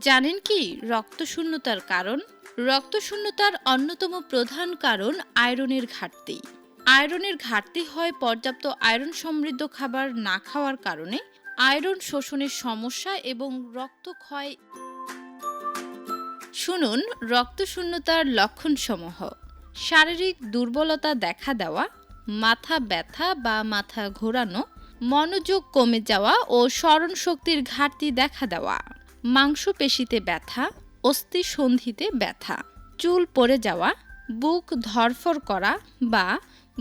জানেন কি রক্তশূন্যতার কারণ? রক্তশূন্যতার অন্যতম প্রধান কারণ আয়রনের ঘাটতি। আয়রনের ঘাটতি হয় পর্যাপ্ত আয়রন সমৃদ্ধ খাবার না খাওয়ার কারণে, আয়রন শোষণের সমস্যা এবং রক্তক্ষয় শুনুন, রক্তশূন্যতার লক্ষণসমূহ। শারীরিক দুর্বলতা দেখা দেওয়া, মাথা ব্যথা বা মাথা ঘোরানো, মনোযোগ কমে যাওয়া ও স্মরণ শক্তির ঘাটতি দেখা দেওয়া। মাংসপেশিতে ব্যথা অস্থি সন্ধিতে ব্যথা, চুল পড়ে যাওয়া, বুক ধরফর করা বা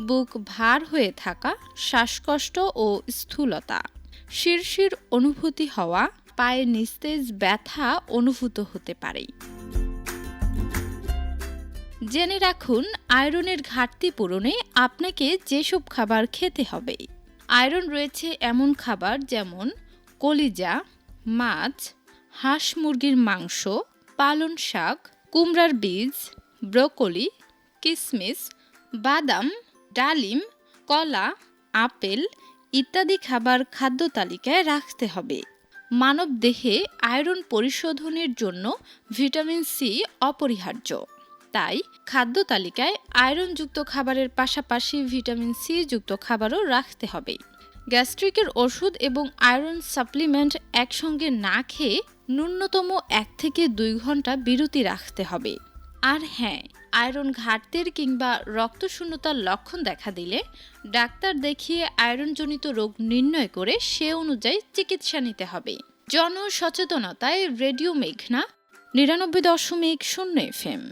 বুক ভার হয়ে থাকা, শ্বাসকষ্ট ও স্থূলতা, শিরশির অনুভূতি হওয়া, পায়ে নিস্তেজ ব্যথা অনুভূত হতে পারে। জেনে রাখুন, আয়রনের ঘাটতি পূরণে আপনাকে যেসব খাবার খেতে হবে। আয়রন রয়েছে এমন খাবার যেমন কলিজা, মাছ হাঁস মুরগির মাংস পালন শাক, কুমড়ার বীজ, ব্রোকলি কিশমিশ বাদাম, ডালিম, কলা, আপেল ইত্যাদি খাবার খাদ্য তালিকায় রাখতে হবে। মানব দেহে আয়রন পরিশোধনের জন্য ভিটামিন সি অপরিহার্য। তাই খাদ্য তালিকায় আয়রনযুক্ত খাবারের পাশাপাশি ভিটামিন সি যুক্ত খাবারও রাখতে হবে। গ্যাস্ট্রিকের ওষুধ এবং আয়রন সাপ্লিমেন্ট একসঙ্গে না খেয়ে ন্যূনতম এক থেকে দুই ঘণ্টা বিরতি রাখতে হবে। আর হ্যাঁ আয়রন ঘাটতির কিংবা রক্তশূন্যতার লক্ষণ দেখা দিলে ডাক্তার দেখিয়ে আয়রনজনিত রোগ নির্ণয় করে সে অনুযায়ী চিকিৎসা নিতে হবে। জনসচেতনতায় রেডিও মেঘনা, নিরানব্বই দশমিক শূন্য এফএম।